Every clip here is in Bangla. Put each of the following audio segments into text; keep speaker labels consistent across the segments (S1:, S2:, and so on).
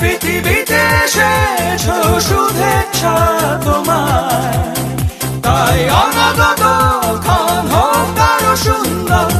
S1: পৃথিবীতে এসেছ শুভেচ্ছা তোমার তাই অনাগত ক্ষণ সুন্দর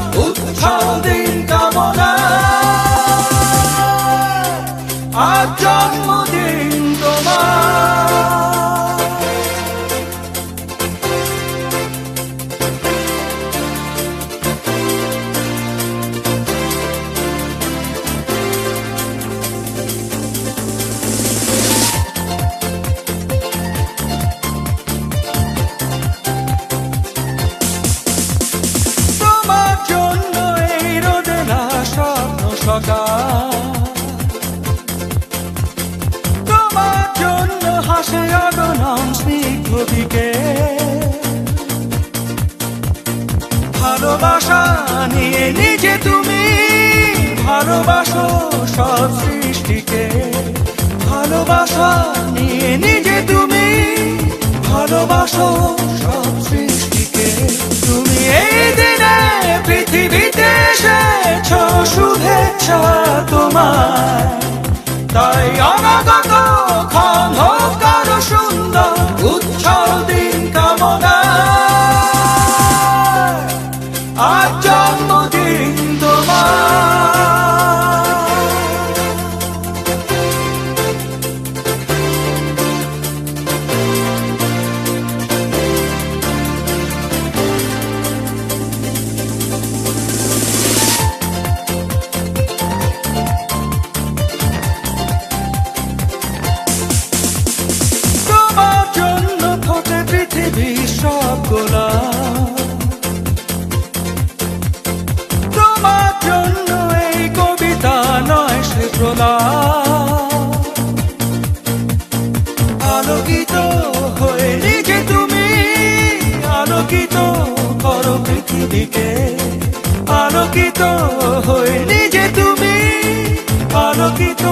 S1: ভালোবাসা নিয়ে নিজে তুমি ভালোবাসো সব সৃষ্টিকে। ভালোবাসা নিয়ে নিজে তুমি ভালোবাসো সব সৃষ্টিকে। তুমি এই দিনে পৃথিবীতে এসেছ শুভেচ্ছা তোমার তাই অনাগত ক্ষণ হোক সুন্দর উচ্ছল free. আলোকিত হয়ে নিজে তুমি আলোকিত করো পৃথিবীকে। আলোকিত হয়ে নিজে তুমি আলোকিত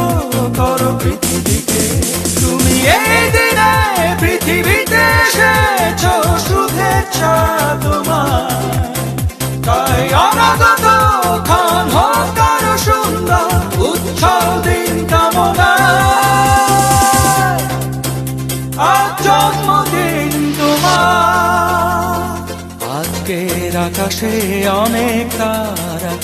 S1: করো পৃথিবীকে। আজকের আকাশে অনেক তারা